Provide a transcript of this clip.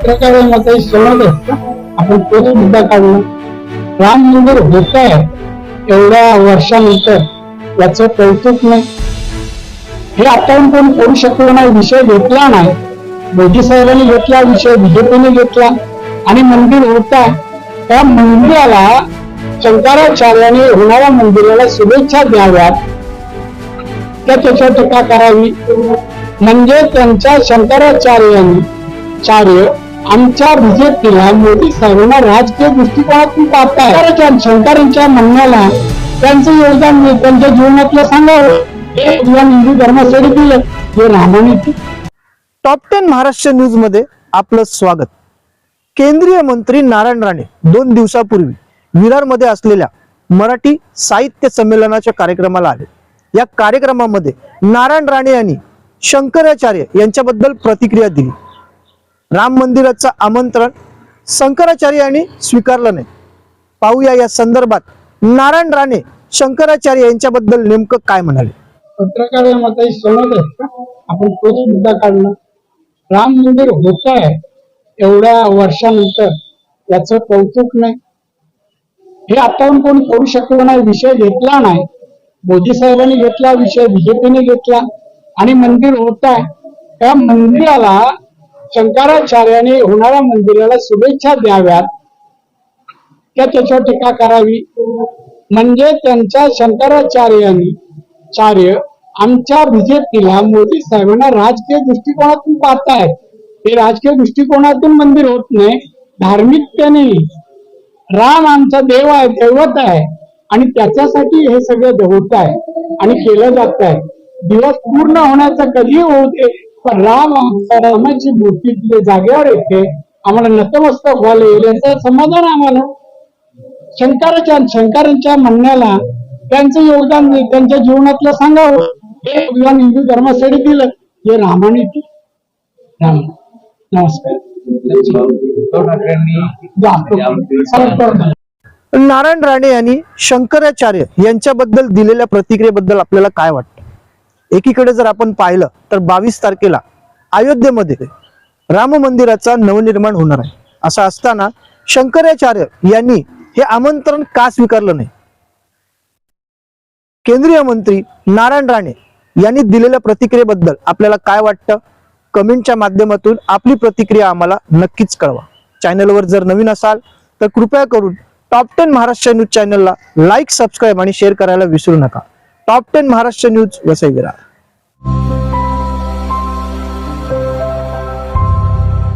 पत्रकारांमध्ये सोडत असतं. आपण तोच मुद्दा काढला राम मंदिर होत आहे. एवढ्या वर्षानंतर याच कौतुक नाही. हे आपण कोण करू शकलो नाही. विषय घेतला नाही. मोदी साहेबांनी घेतला विषय बीजेपीने घेतला. आणि मंदिर होत आहे. त्या मंदिराला शंकराचार्याने होणाऱ्या मंदिराला शुभेच्छा द्याव्यात. त्या त्याच्यावर टीका करावी. म्हणजे त्यांच्या शंकराचार्यांनी चार्य आमच्या बीजेपीला मोदी साहेबांना राजकीय दृष्टिकोनातून पाहताय. शंकराचार्य- शंकरांच्या म्हणण्याला त्यांचं योगदान त्यांच्या जीवनातलं सांगावं. हे हिंदू धर्मासाठी दिलं. हे रामाने टॉप टेन महाराष्ट्र न्यूजमध्ये आपलं स्वागत. केंद्रीय मंत्री नारायण राणे दोन दिवसापूर्वी विरारमध्ये असलेल्या मराठी साहित्य संमेलनाच्या कार्यक्रमाला आले. या कार्यक्रमामध्ये नारायण राणे यांनी शंकराचार्य यांच्याबद्दल प्रतिक्रिया दिली. राम मंदिराचं आमंत्रण शंकराचार्य यांनी स्वीकारलं नाही. पाहूया या संदर्भात नारायण राणे शंकराचार्य यांच्याबद्दल नेमकं काय म्हणाले? पत्रकारांमध्ये आपण तोच मुद्दा काढला राम मंदिर होत आहे एवढ्या वर्षानंतर याचं कौतुक नाही. हे आपण कोण करू शकलो नाही विषय घेतला नाही. मोदी साहेबांनी घेतला विषय बीजेपीने घेतला. आणि मंदिर होत आहे. त्या मंदिराला शंकराचार्याने होणाऱ्या मंदिराला शुभेच्छा द्याव्यात. त्या त्याच्यावर टीका करावी. म्हणजे त्यांच्या शंकराचार्यांनी चार्य आमच्या बीजेपीला मोदी साहेबांना राजकीय दृष्टिकोनातून पाहतायत हे राजकीय दृष्टिकोनातून मंदिर होत नाही. धार्मिकतेने राम आमचा देव आहे दैवत आहे. आणि त्याच्यासाठी हे सगळं होत आहे आणि केलं जात आहे. दिवस पूर्ण होण्याचा कधी होते पण राम रामाची मूर्ती तिथे जागेवर येते. आम्हाला नतमस्तक व्हायला येईल याचं समाधान आम्हाला. शंकराच्या शंकरांच्या म्हणण्याला त्यांचं योगदान त्यांच्या जीवनातलं सांगावं. हे योगदान हिंदू धर्मासाठी दिलं. हे रामाने राम. नमस्कार. नारायण राणे यांनी शंकराचार्य यांच्याबद्दल दिलेल्या प्रतिक्रियेबद्दल आपल्याला काय वाटतं? एकीकडे जर आपण पाहिलं तर बावीस तारखेला अयोध्येमध्ये राम मंदिराचा नवनिर्माण होणार आहे. असं असताना शंकराचार्य यांनी हे आमंत्रण का स्वीकारलं नाही? केंद्रीय मंत्री नारायण राणे यांनी दिलेल्या प्रतिक्रियेबद्दल आपल्याला काय वाटतं? कमेंटच्या माध्यमातून आपली प्रतिक्रिया आम्हाला नक्कीच कळवा. चॅनलवर जर नवीन असाल तर कृपया करून टॉप टेन महाराष्ट्र न्यूज चॅनलला लाईक सबस्क्राईब आणि शेअर करायला विसरू नका. Top ten Maharashtra news Vasai Virar